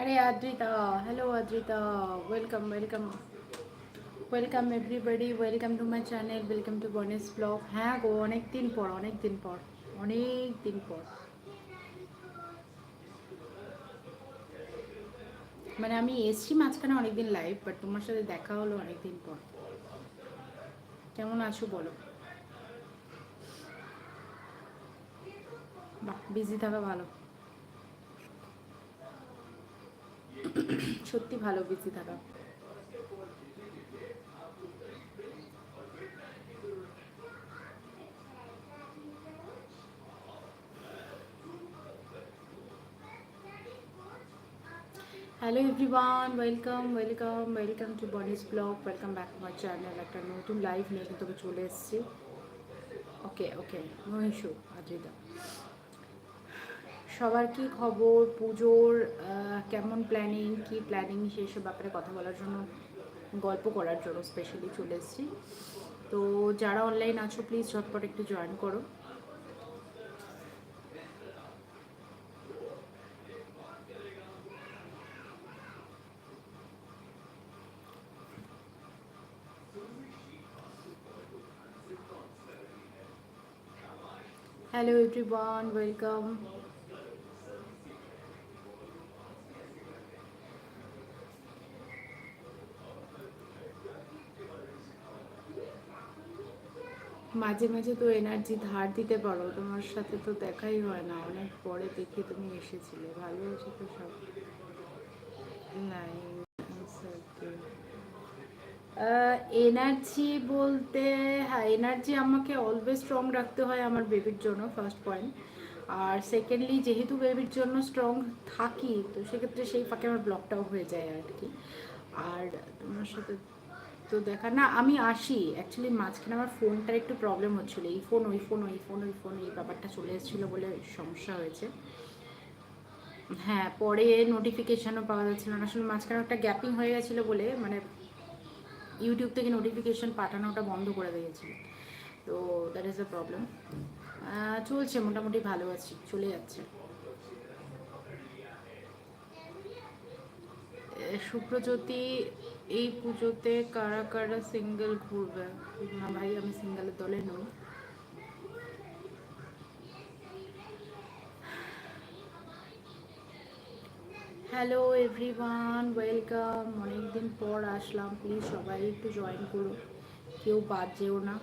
আরে Adrita hello Adrita welcome welcome welcome everybody welcome to my channel welcome to বনেস blog হ্যাঁ গো, অনেক দিন পর, অনেক দিন পর, অনেক দিন পর। মানে আমি এসছি মাঝখানে অনেকদিন লাইভ বাট তোমার সাথে দেখা হলো অনেকদিন পর। কেমন আছো বলো? বাহ বিজি থাকা ভালো। সত্যি ভালো বিজি থাকা। Hello everyone welcome welcome welcome to বনিস blog welcome back to my channel একটা নতুন লাইভ নিয়ে কিন্তু চলে এসেছি। ওকে ওকে ইস্যু আদ্রিতা। সবার কি খবর, পুজোর কেমন প্ল্যানিং কি প্ল্যানিং সেসব ব্যাপারে কথা বলার জন্য, গল্প করার জন্য স্পেশালি চলে এসেছি। তো যারা অনলাইন আছো প্লিজ ঝটপট একটু জয়েন করো। হ্যালো এভরিওয়ান ওয়েলকাম মাঝে মাঝে তো এনার্জি ধার দিতে পারো তোমার সাথে তো দেখাই হয় না অনেক পরে দেখে তুমি এসেছিলে ভালো আছে তো সব? এনার্জি বলতে হ্যাঁ এনার্জি আমাকে অলওয়েজ স্ট্রং রাখতে হয় আমার বেবির জন্য ফার্স্ট পয়েন্ট আর সেকেন্ডলি যেহেতু বেবির জন্য স্ট্রং থাকি তো সেক্ষেত্রে সেই ফাঁকে আমার ব্লকটাও হয়ে যায় আর কি। আর তোমার সাথে তো দেখা, না, আমি আসি। অ্যাকচুয়ালি মাঝখানে আমার ফোনটার একটু প্রবলেম হচ্ছিল। এই ফোন ওই ফোন ওই ফোন ওই ফোন এই ব্যাপারটা চলে এসেছিল বলে সমস্যা হয়েছে। হ্যাঁ পরে নোটিফিকেশানও পাওয়া যাচ্ছিল না। আসলে মাঝখানে একটা গ্যাপিং হয়ে গেছিল বলে মানে ইউটিউব থেকে নোটিফিকেশান পাঠানোটা বন্ধ করে দিয়েছিল। তো দ্যাট ইজ দ্য প্রবলেম চলছে, মোটামুটি ভালো আছি, চলে যাচ্ছে। সুপ্রজ্যোতি এই পুজোতে কারা কারা সিঙ্গেল ঘুরবে? না ভাই, আমি সিঙ্গেলের দলে নই। হ্যালো এভরিওয়ান ওয়েলকাম অনেকদিন পর আসলাম প্লিজ সবাই একটু জয়েন করো। কেউ বাদ যেও না।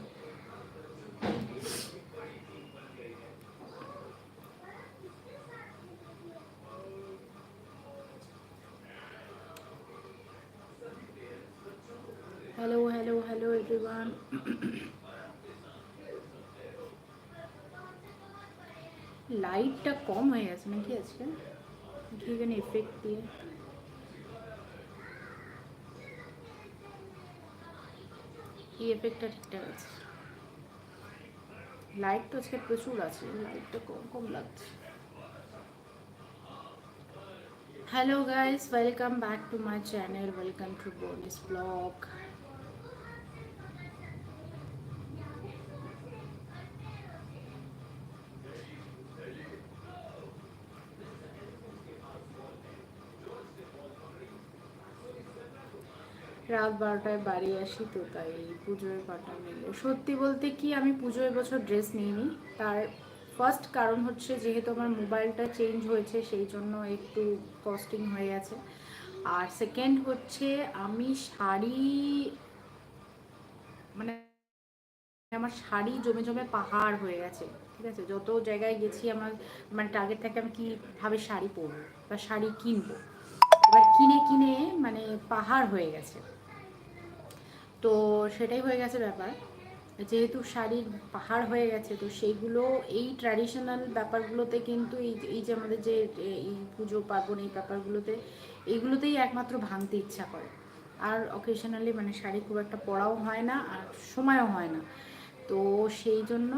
হ্যালো হ্যালো হ্যালো এভরিওয়ান লাইটটা কম হয়ে গেছে নাকি আজকে? কি এখানে এফেক্ট দিয়ে। এই এফেক্টটা ঠিকঠাক আছে। লাইট তো আজকে প্রচুর আছে লাইটটা কম কম লাগছে। Hello guys welcome back to my channel welcome to বোনিস blog রাত বারোটায় বাড়ি আসি তো, তাই পুজোয় পাটা মিলে। সত্যি বলতে কি, আমি পুজো এবছর ড্রেস নিইনি। তার ফার্স্ট কারণ হচ্ছে যেহেতু আমার মোবাইলটা চেঞ্জ হয়েছে, সেই জন্য একটু কস্টিং হয়ে গেছে। আর সেকেন্ড হচ্ছে আমি শাড়ি মানে আমার শাড়ি জমে জমে পাহাড় হয়ে গেছে, ঠিক আছে? যত জায়গায় গেছি আমার মানে টার্গেট থাকে আমি কীভাবে শাড়ি পরবো বা শাড়ি কিনবো। এবার কিনে কিনে মানে পাহাড় হয়ে গেছে। তো সেটাই হয়ে গেছে ব্যাপার। যেহেতু শাড়ির পাহাড় হয়ে গেছে, তো সেইগুলো এই ট্র্যাডিশনাল ব্যাপারগুলোতে কিন্তু এই এই যে আমাদের যে এই পুজো, পার্বণ এই ব্যাপারগুলোতে এইগুলোতেই একমাত্র ভাঙতে ইচ্ছা করে। আর অকেশনালি মানে শাড়ি খুব একটা পরাও হয় না আর সময়ও হয় না। তো সেই জন্য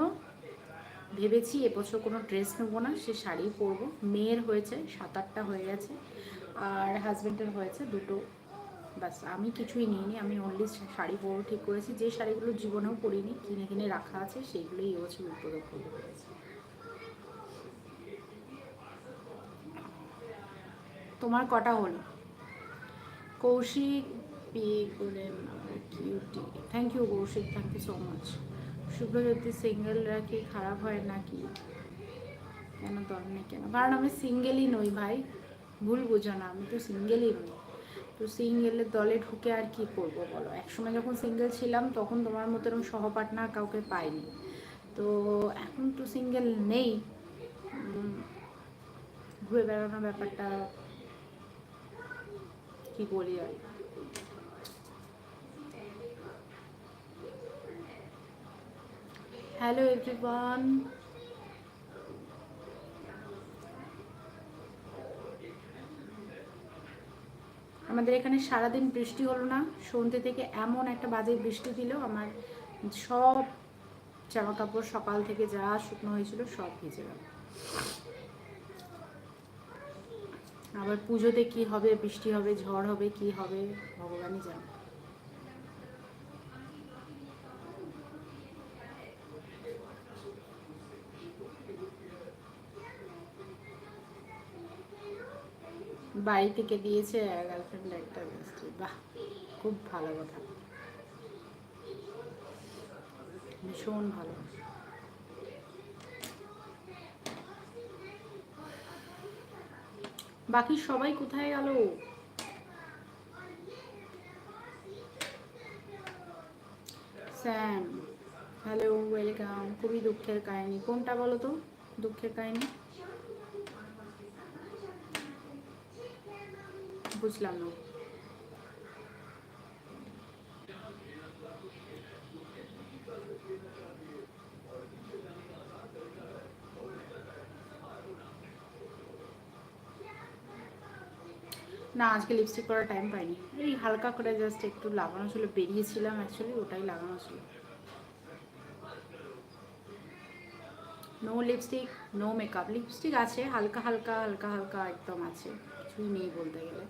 ভেবেছি এবছর কোনো ড্রেস নেব না, সে শাড়ি পরবো। মেয়ের হয়েছে, সাত আটটা হয়ে গেছে। আর হাজব্যান্ডের হয়েছে দুটো। ব্যাস, আমি কিছুই নিইনি, আমি অনলি শাড়ি পরবো, ঠিক করেছি। যে শাড়িগুলো জীবনেও পরিনি, কিনে কিনে রাখা আছে, সেইগুলোই এবছর উদ্বোধন করতে পেরেছি তোমার কটা হলো? কৌশিক করে cutie thank you Koushik thank you so much Subhajyoti সিঙ্গেলরা কি খারাপ হয় নাকি? কেন দল নেই, কেন? কারণ আমি সিঙ্গেলই নই ভাই। ভুল বুঝো না, আমি তো সিঙ্গেলই নই। তো সিঙ্গেলের দলে ঢুকে আর কি করব বলো? একসময় যখন সিঙ্গেল ছিলাম, তখন তোমার মতো এরকম সহপার্টনার কাউকে পাইনি। তো এখন তো সিঙ্গেল নেই। ঘুরে বেড়ানোর ব্যাপারটা কি বলি আর হ্যালো এভরিওয়ান আমাদের এখানে সারাদিন বৃষ্টি হলো না। সন্ধ্যে থেকে এমন একটা বাজে বৃষ্টি দিল। আমার সব জামা কাপড় সকাল থেকে যা শুকনো হয়েছিল সব ভিজে গেল। আবার পুজোতে কি হবে, বৃষ্টি হবে, ঝড় হবে, কি হবে, ভগবানই জানে। বাড়ি থেকে দিয়েছে গার্লফ্রেন্ড একটা মিষ্টি। বাহ, খুব ভালো কথা। ভীষণ ভালো। বাকি সবাই কোথায় গেল? Sam, hello, welcome. খুবই দুঃখের কাহিনী। কোনটা বলো তো? দুঃখের কাহিনী? বুঝলাম না। না, আজকে লিপস্টিক করার টাইম পাইনি। এই হালকা করে জাস্ট একটু লাগানো ছিল, বেরিয়েছিলাম অ্যাকচুয়ালি ওটাই লাগানো ছিল। No lipstick no makeup lipstick আছে, হালকা হালকা হালকা হালকা একদম আছে। কিছুই নেই বলতে গেলে।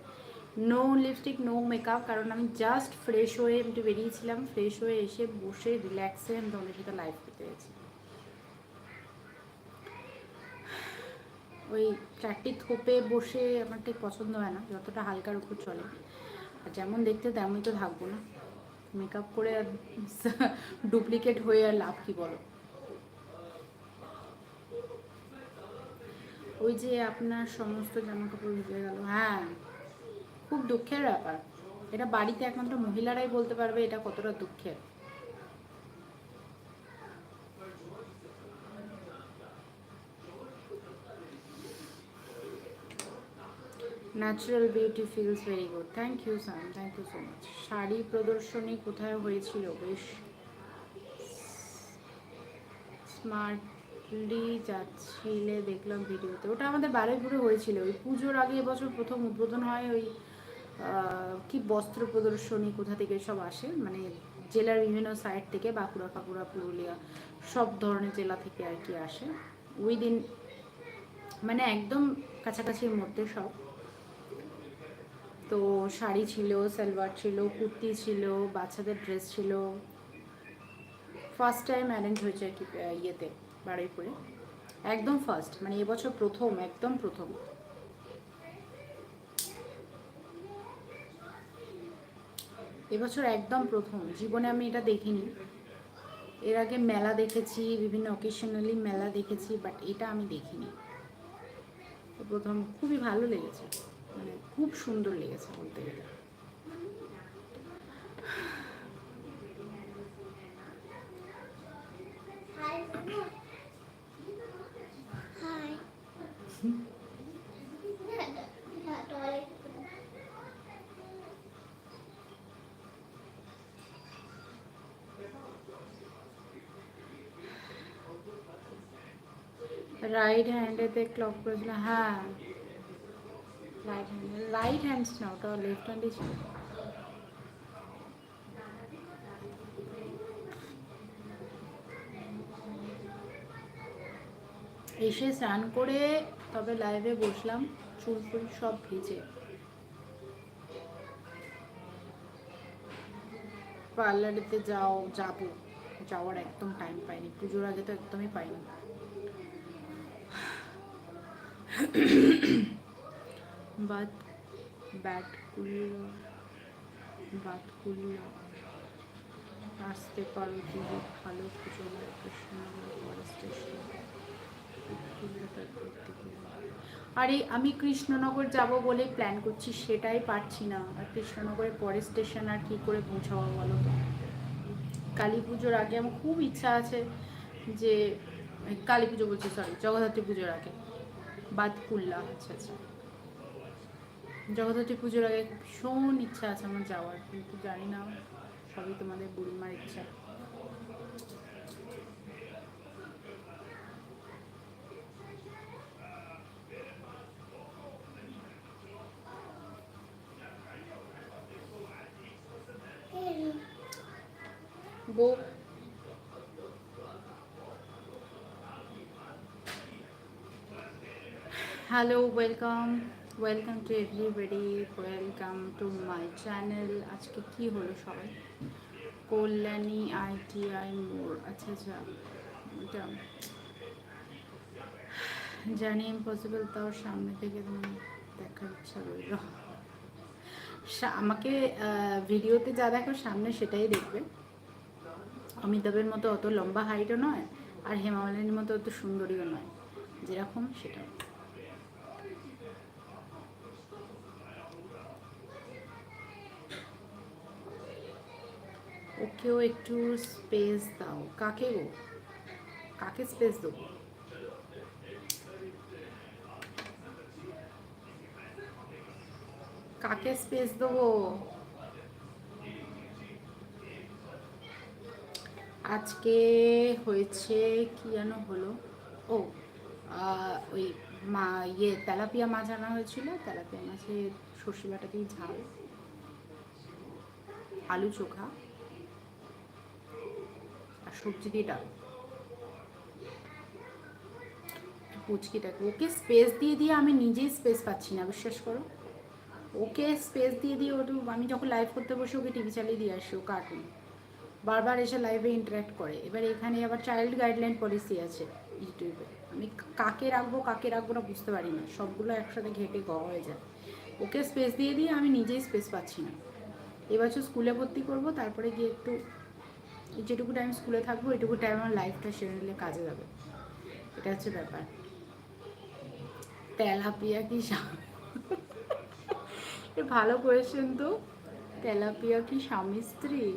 নো লিপস্টিক নো মেকআপ কারণ আমি জাস্ট ফ্রেশ হয়ে একটু বেরিয়েছিলাম ফ্রেশ হয়ে এসে বসে রিল্যাক্সে আমি তোমাদের সাথে লাইভ করতে গেছি ওই চারটি থোপে বসে আমার ঠিক পছন্দ হয় না, যতটা হালকার উপর চলে। আর যেমন দেখতে তেমনই তো থাকব না। মেকআপ করে ডুপ্লিকেট হয়ে আর লাভ কি বলো? ওই যে আপনার সমস্ত জামা কাপড় ভিজে গেল হ্যাঁ। খুব দুঃখের ব্যাপার। এটা বাড়িতে একমাত্র মহিলারাই বলতে পারবে এটা কতটা দুঃখের। Natural beauty feels very good thank you Sam thank you so much sari প্রদর্শনী কোথায় হয়েছিল? বেশ। স্মার্টলি যাচ্ছিলে, দেখলাম ভিডিওতে। ওটা আমাদের বারুইপুরে হয়েছিল। ওই পুজোর আগে এবছর প্রথম উদ্বোধন হয় ওই কি বস্ত্র প্রদর্শনী কোথা থেকে সব আসে? মানে জেলার বিভিন্ন সাইড থেকে বাঁকুড়া, ফাঁকুড়া, পুরুলিয়া, সব ধরনের জেলা থেকে আর কি আসে। ওই দিন মানে একদম কাছাকাছির মধ্যে সব। তো শাড়ি ছিল, সালোয়ার ছিল, কুর্তি ছিল, বাচ্চাদের ড্রেস ছিল। ফার্স্ট টাইম অ্যারেঞ্জ হয়েছে আর কি ইয়েতে। বারুইপুরে একদম ফার্স্ট মানে এবছর প্রথম, একদম প্রথম। এবছর একদম প্রথম, জীবনে আমি এটা দেখিনি। এর আগে মেলা দেখেছি, বিভিন্ন অকেশনালি মেলা দেখেছি বাট এটা আমি দেখিনি। প্রথম খুবই ভালো লেগেছে মানে খুব সুন্দর লেগেছে বলতে গেলে। রাইট হ্যান্ডেতে ক্লক করেছিল হ্যাঁ। রাইট হ্যান্ড রাইট হ্যান্ডস না ওটা লেফট হ্যান্ডই ছিল এসে স্নান করে তবে লাইভে বসলাম, চুল ফুল সব ভিজে। পার্লারেতে যাও, যাব। যাওয়ার একদম টাইম পাইনি, পুজোর আগে তো একদমই পাইনি। बात ব্যাটকুল্লা বাতকুল্লা আসতে পারো দিদি ভালো পুজো আরে, আমি কৃষ্ণনগর যাব বলে প্ল্যান করছি, সেটাই পারছি না। আর কৃষ্ণনগরের পরের স্টেশন আর কি করে পৌঁছাবো বলো কালী পুজোর আগে আমার খুব ইচ্ছা আছে যে, কালী পুজো বলছি সরি জগদ্ধাত্রী পুজোর আগে। বাদকুল্লা আচ্ছা আচ্ছা। জগদ্ধাত্রী পুজোর আগে ভীষণ ইচ্ছা আছে আমার যাওয়ার, কিন্তু জানি না, সবই তোমাদের বুড়িমার ইচ্ছা। গো hello welcome welcome to everybody welcome to my channel আজকে কি হলো সবাই? কল্যাণী আইটিআই মোড়। আচ্ছা আচ্ছা এটা জানি ইম্পসিবল তাও সামনে থেকে তুমি দেখার ইচ্ছা রইল। আমাকে ভিডিওতে যা দেখো সামনে সেটাই দেখবে। অমিতাভের মতো অত লম্বা হাইটও নয়, আর হেমা মালিনীর মতো অত সুন্দরীও নয়। যেরকম সেটা ওকেও একটু স্পেস দাও। কাকে গো? কাকে স্পেস দেবো? কাকে স্পেস দেবো? আজকে হয়েছে কি যেন হলো? ও ওই মা ইয়ে তেলাপিয়া মাছ আনা হয়েছিল। তেলাপিয়া মাছের সর্ষে বাটা দিয়ে ঝাল। আলু চোখা। সবজি দিয়ে ডাল ওকে স্পেস দিয়ে দিয়ে আমি নিজেই স্পেস পাচ্ছি না, বিশ্বাস করো। ওকে স্পেস দিয়ে দিয়ে ওটু আমি যখন লাইভ করতে বসে ওকে টিভি চালিয়ে দিয়ে আসি, ও কার্টুন বারবার এসে লাইভে ইন্টারাক্ট করে। এবার এখানে আবার চাইল্ড গাইডলাইন পলিসি আছে ইউটিউবে। আমি কাকে রাখব কাকে রাখব না বুঝতে পারি না। সবগুলো একসাথে ঘেটে গ হয়ে যায়। ওকে স্পেস দিয়ে দিয়ে আমি নিজেই স্পেস পাচ্ছি না। এবছর স্কুলে ভর্তি করব, তারপরে গিয়ে একটু যেটুকু টাইম স্কুলে থাকব এটুকু টাইম আমার লাইফটা সেরে নিলে কাজে যাবে। এটা হচ্ছে ব্যাপার। তেলাপিয়া কি সা- এ ভালো কোয়েশ্চেন তো। তেলাপিয়া কি স্বামী স্ত্রী?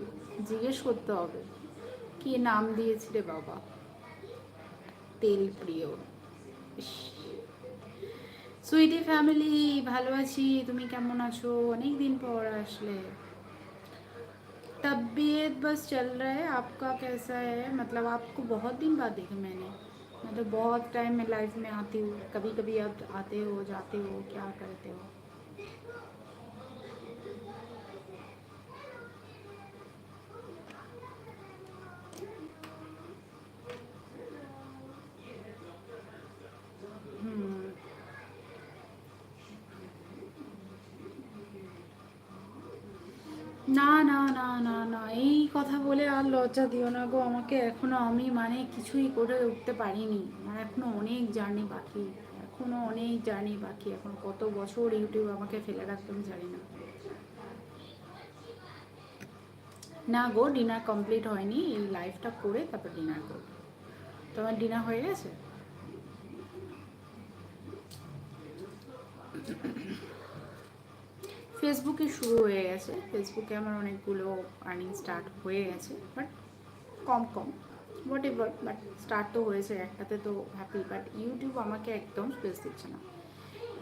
জিজ্ঞেস করতে হবে। কি নাম দিয়েছি রে বাবা? তেল প্রিয় সুইটি ফ্যামিলি, ভালো আছি। তুমি কেমন আছো? অনেক দিন পর আসলে। तबीयत बस चल रहा है। आपका कैसा है? मतलब आपको बहुत दिन बाद देखा मैंने। मैं तो बहुत टाइम में लाइफ में आती हूँ। कभी कभी आप आते हो, जाते हो, क्या करते हो? না না না না না, এই কথা বলে আর লজ্জা দিও না গো। আমাকে এখনও আমি মানে কিছুই করে উঠতে পারিনি। আমার এখনও অনেক জার্নি বাকি। এখনও অনেক জার্নি বাকি। এখন কত বছর ইউটিউব আমাকে ফেলে রাখতে আমি জানি না। না গো, ডিনার কমপ্লিট হয়নি। এই লাইফটা করে তারপর ডিনার করব। তোমার ডিনার হয়ে গেছে? ফেসবুকে শুরু হয়ে গেছে। ফেসবুকে আমার অনেকগুলো আর্নিং স্টার্ট হয়ে গেছে বাট কম কম হোয়াট এভার বাট স্টার্ট তো হয়েছে একটাতে তো হ্যাপি বাট ইউটিউব আমাকে একদম স্পেস দিচ্ছে না।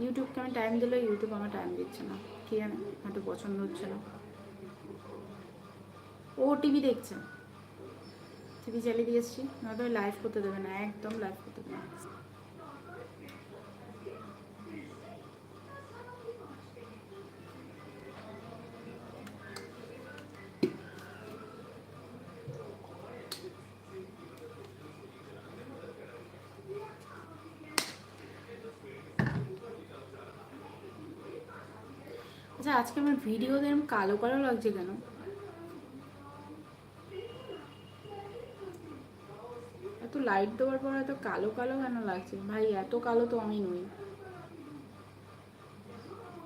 ইউটিউবকে আমি টাইম দিলেও ইউটিউব আমার টাইম দিচ্ছে না। কি জানে হয়তো পছন্দ হচ্ছে না। ও টিভি দেখছে। টিভি চালিয়ে দিয়েছি নয়তো লাইভ করতে দেবে না, একদম লাইভ করতে দেবে না। আচ্ছা আজকে আমার ভিডিওতে এরকম কালো কালো লাগছে কেন? এত লাইট দেওয়ার পর এত কালো কালো কেন লাগছে? ভাই, এত কালো তো আমি নই।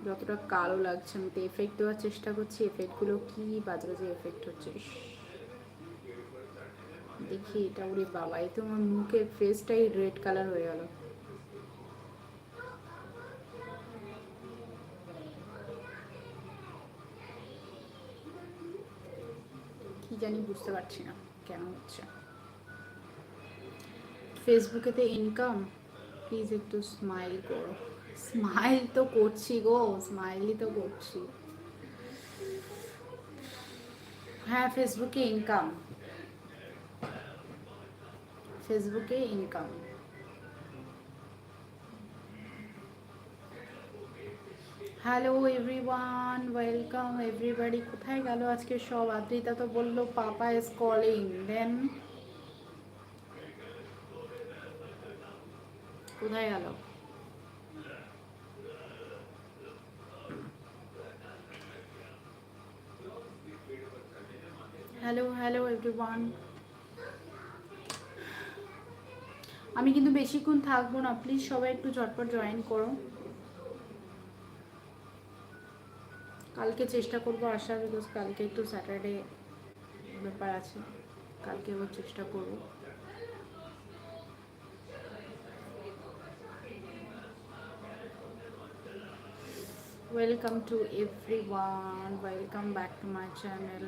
যতটা কালো লাগছে, আমি তো এফেক্ট দেওয়ার চেষ্টা করছি এফেক্টগুলো কি বাজে বাজে এফেক্ট হচ্ছে। দেখি এটা, ওরে বাবা এই তো আমার মুখের ফেসটাই রেড কালার হয়ে গেল কি জানি বুঝতে পারছি না, কেন হচ্ছে? ফেসবুকেতে ইনকাম প্লিজ একটু স্মাইল করো। স্মাইল তো করছি গো স্মাইলই তো করছি। হ্যাঁ ফেসবুকে ইনকাম ফেসবুকে income hello everyone, welcome everybody. কোথায় গেল আজকে সব? আদ্রিতা তো বলল, পাপা ইজ কলিং দেন কোথায় গেল? Hello hello everyone. আমি কিন্তু বেশিক্ষণ থাকব না। প্লিজ সবাই একটু ঝটপট জয়েন করো। কালকে চেষ্টা করব আসার বিকজ কালকে একটু স্যাটারডে ব্যাপার আছে। কালকে আবার চেষ্টা করব। Welcome to everyone, welcome back to my channel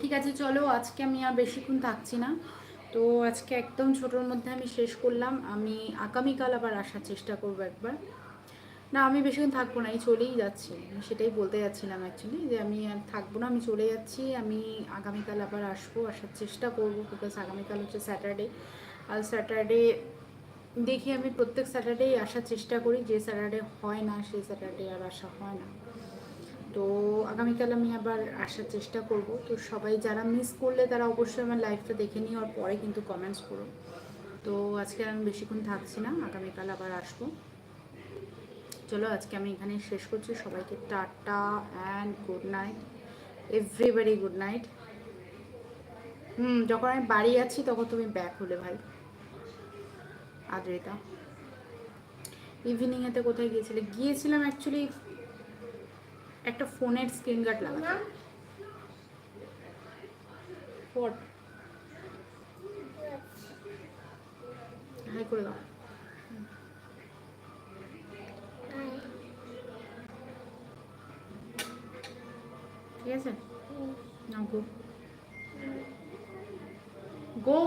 ঠিক আছে, চলো আজকে আমি আর বেশিক্ষণ থাকছি না। তো আজকে একদম ছোটোর মধ্যে আমি শেষ করলাম। আমি আগামীকাল আবার আসার চেষ্টা করব একবার। না, আমি বেশিক্ষণ থাকব না, এই চলেই যাচ্ছি। আমি সেটাই বলতে যাচ্ছিলাম অ্যাকচুয়ালি যে আমি আর থাকব না, আমি চলে যাচ্ছি। আমি আগামীকাল আবার আসব, আসার চেষ্টা করব বিকজ আগামীকাল হচ্ছে স্যাটারডে আর স্যাটারডে দেখি আমি প্রত্যেক স্যাটারডেই আসার চেষ্টা করি, যে স্যাটারডে হয় না, সেই স্যাটারডে আর আসা হয় না। তো আগামীকাল আমি আবার আসার চেষ্টা করব। তো সবাই যারা মিস করলে তারা অবশ্যই আমার লাইফটা দেখে নিও আর পরে কিন্তু কমেন্টস করো। তো আজকে আমি বেশিক্ষণ থাকছি না, আগামীকাল আবার আসব। চলো আজকে আমি এখানে শেষ করছি। সবাইকে tata and good night everybody good night hmm, যখন আমি বাড়ি আছি তখন তুমি ব্যাক হলে ভাই। আদ্রিতা। ইভিনিংয়েতে কোথায় গিয়েছিলে? গিয়েছিলাম অ্যাকচুয়ালি একটা ফোনের স্ক্রিন গার্ড লাগাতে। হাই করে দাও। ঠিক আছে? না গো। গো।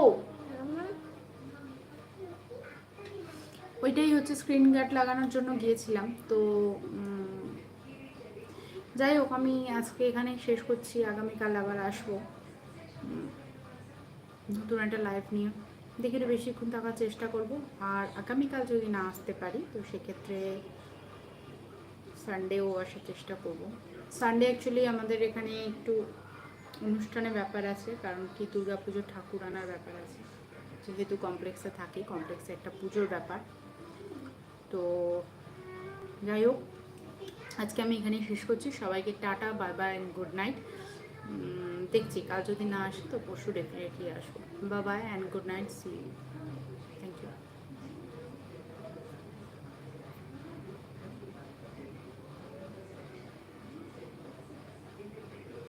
ওইটাই হচ্ছে স্ক্রিন গার্ড লাগানোর জন্য গিয়েছিলাম। তো যাই হোক, আমি আজকে এখানে শেষ করছি। আগামীকাল আবার আসব। নতুন একটা লাইফ নিয়ে। দেখি বেশিক্ষণ থাকার চেষ্টা করব। আর আগামীকাল যদি না আসতে পারি, তো সেক্ষেত্রে সানডেও আসার চেষ্টা করব। সানডে অ্যাকচুয়ালি আমাদের এখানে একটু অনুষ্ঠানের ব্যাপার আছে, কারণ কি দুর্গা পুজোর ঠাকুর আনার ব্যাপার আছে। যেহেতু কমপ্লেক্সে থাকি কমপ্লেক্সে একটা পুজোর ব্যাপার। তো যাই হোক আজকে আমি এখানেই শেষ করছি। সবাইকে tata, bye bye and good night দেখছি, কাল যদি না আসে তো পরশু ডেফিনেটলি আসব। Bye bye and good night see